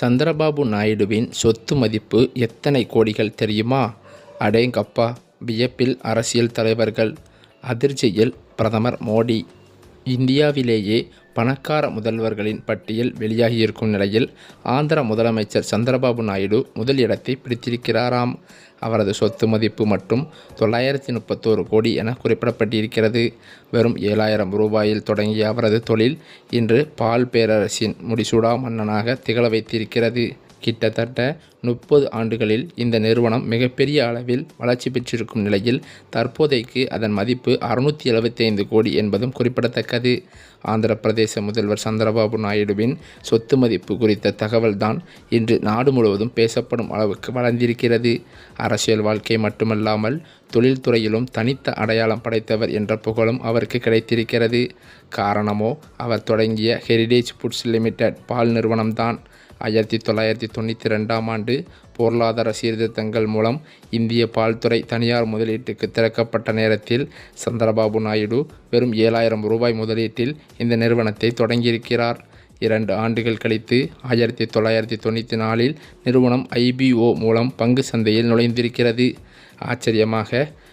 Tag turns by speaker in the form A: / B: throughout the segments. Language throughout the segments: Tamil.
A: சந்திரபாபு நாயுடுவின் சொத்து மதிப்பு எத்தனை கோடிகள் தெரியுமா? அடேங்கப்பா வியப்பில் அரசியல் தலைவர்கள் அதிர்ச்சியில் பிரதமர் மோடி. இந்தியாவிலேயே பணக்கார முதல்வர்களின் பட்டியல் வெளியாகியிருக்கும் நிலையில் ஆந்திர முதலமைச்சர் சந்திரபாபு நாயுடு முதல் இடத்தை பிடித்திருக்கிறாராம். அவரது சொத்து மதிப்பு மட்டும் தொள்ளாயிரத்தி முப்பத்தோரு கோடி என குறிப்பிடப்பட்டிருக்கிறது. வெறும் ஏழாயிரம் ரூபாயில் தொடங்கிய அவரது தொழில் இன்று பால் பேரரசின் முடிசூடா மன்னனாக திகழ வைத்திருக்கிறது. கிட்டத்தட்ட முப்பது ஆண்டுகளில் இந்த நிறுவனம் மிகப்பெரிய அளவில் வளர்ச்சி பெற்றிருக்கும் நிலையில் தற்போதைக்கு அதன் மதிப்பு அறுநூற்றி எழுபத்தைந்து கோடி என்பதும் குறிப்பிடத்தக்கது. ஆந்திர பிரதேச முதல்வர் சந்திரபாபு நாயுடுவின் சொத்து மதிப்பு குறித்த தகவல்தான் இன்று நாடு முழுவதும் பேசப்படும் அளவுக்கு வளர்ந்திருக்கிறது. அரசியல் வாழ்க்கை மட்டுமல்லாமல் தொழில்துறையிலும் தனித்த அடையாளம் படைத்தவர் என்ற புகழும் அவருக்கு கிடைத்திருக்கிறது. காரணமோ அவர் தொடங்கிய ஹெரிடேஜ் ஃபுட்ஸ் லிமிடெட் பால் நிறுவனம்தான். ஆயிரத்தி தொள்ளாயிரத்தி தொண்ணூற்றி ரெண்டாம் ஆண்டு பொருளாதார சீர்திருத்தங்கள் மூலம் இந்திய பால்துறை தனியார் முதலீட்டுக்கு திறக்கப்பட்ட நேரத்தில் சந்திரபாபு நாயுடு வெறும் ஏழாயிரம் ரூபாய் முதலீட்டில் இந்த நிறுவனத்தை தொடங்கியிருக்கிறார். இரண்டு ஆண்டுகள் கழித்து ஆயிரத்தி தொள்ளாயிரத்தி தொண்ணூற்றி நாலில் நிறுவனம் ஐபிஓ மூலம் பங்கு சந்தையில் நுழைந்திருக்கிறது. ஆச்சரியமாக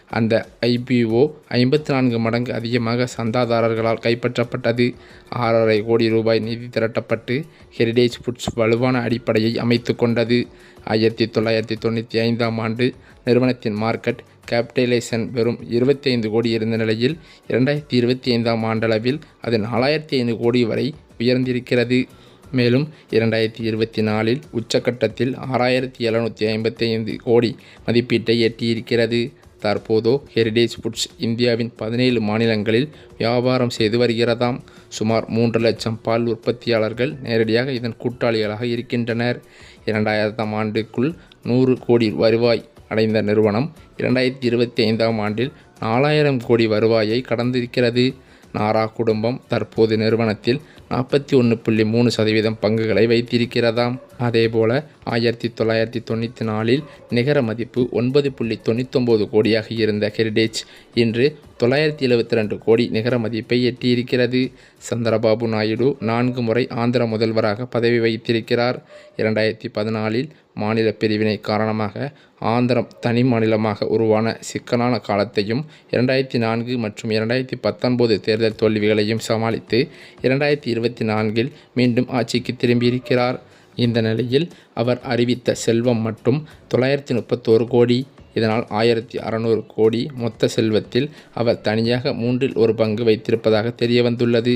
A: அந்த ஐபிஓ ஐம்பத்தி நான்கு மடங்கு அதிகமாக சந்தாதாரர்களால் கைப்பற்றப்பட்டது. ஆறரை கோடி ரூபாய் நிதி திரட்டப்பட்டு ஹெரிடேஜ் ஃபுட்ஸ் வலுவான அடிப்படையை அமைத்து கொண்டது. ஆயிரத்தி தொள்ளாயிரத்தி தொண்ணூற்றி ஐந்தாம் ஆண்டு நிறுவனத்தின் மார்க்கெட் கேபிட்டலைசேஷன் வெறும் இருபத்தி ஐந்து கோடி இருந்த நிலையில் இரண்டாயிரத்தி இருபத்தி ஐந்தாம் ஆண்டளவில் அது நாலாயிரத்தி ஐந்து கோடி வரை உயர்ந்திருக்கிறது. மேலும் இரண்டாயிரத்தி இருபத்தி நாலில் உச்சக்கட்டத்தில் ஆறாயிரத்தி எழுநூற்றி ஐம்பத்தி ஐந்து கோடி மதிப்பீட்டை எட்டியிருக்கிறது. தற்போதோ ஹெரிடேஜ் ஃபுட்ஸ் இந்தியாவின் பதினேழு மாநிலங்களில் வியாபாரம் செய்து வருகிறதாம். சுமார் மூன்று லட்சம் பால் உற்பத்தியாளர்கள் நேரடியாக இதன் கூட்டாளிகளாக இருக்கின்றனர். இரண்டாயிரத்தாம் ஆண்டுக்குள் நூறு கோடி வருவாய் அடைந்த நிறுவனம் இரண்டாயிரத்தி இருபத்தி ஐந்தாம் ஆண்டில் நாலாயிரம் கோடி வருவாயை கடந்திருக்கிறது. நாரா குடும்பம் தற்போது நிறுவனத்தில் நாற்பத்தி ஒன்று புள்ளி மூணு சதவீதம் பங்குகளை வைத்திருக்கிறதாம். அதேபோல ஆயிரத்தி தொள்ளாயிரத்தி தொண்ணூற்றி நாலில் நிகர மதிப்பு ஒன்பது புள்ளி தொண்ணூத்தொம்பது கோடியாக இருந்த ஹெரிடேஜ் இன்று தொள்ளாயிரத்தி எழுபத்தி ரெண்டு கோடி நிகர மதிப்பை எட்டியிருக்கிறது. சந்திரபாபு நாயுடு நான்கு முறை ஆந்திர முதல்வராக பதவி வகித்திருக்கிறார். இரண்டாயிரத்தி பதினாலில் மாநில பிரிவினை காரணமாக ஆந்திரம் தனி மாநிலமாக உருவான சிக்கலான காலத்தையும் இரண்டாயிரத்தி நான்கு மற்றும் இரண்டாயிரத்தி பத்தொன்பது தேர்தல் தோல்விகளையும் சமாளித்து இரண்டாயிரத்தி இருபத்தி நான்கில் மீண்டும் ஆட்சிக்கு திரும்பியிருக்கிறார். இந்த நிலையில் அவர் அறிவித்த செல்வம் மட்டும் தொள்ளாயிரத்தி முப்பத்தோரு கோடி இதனால் ஆயிரத்தி அறநூறு கோடி மொத்த செல்வத்தில் அவர் தனியாக மூன்றில் ஒரு பங்கு வைத்திருப்பதாக தெரியவந்துள்ளது.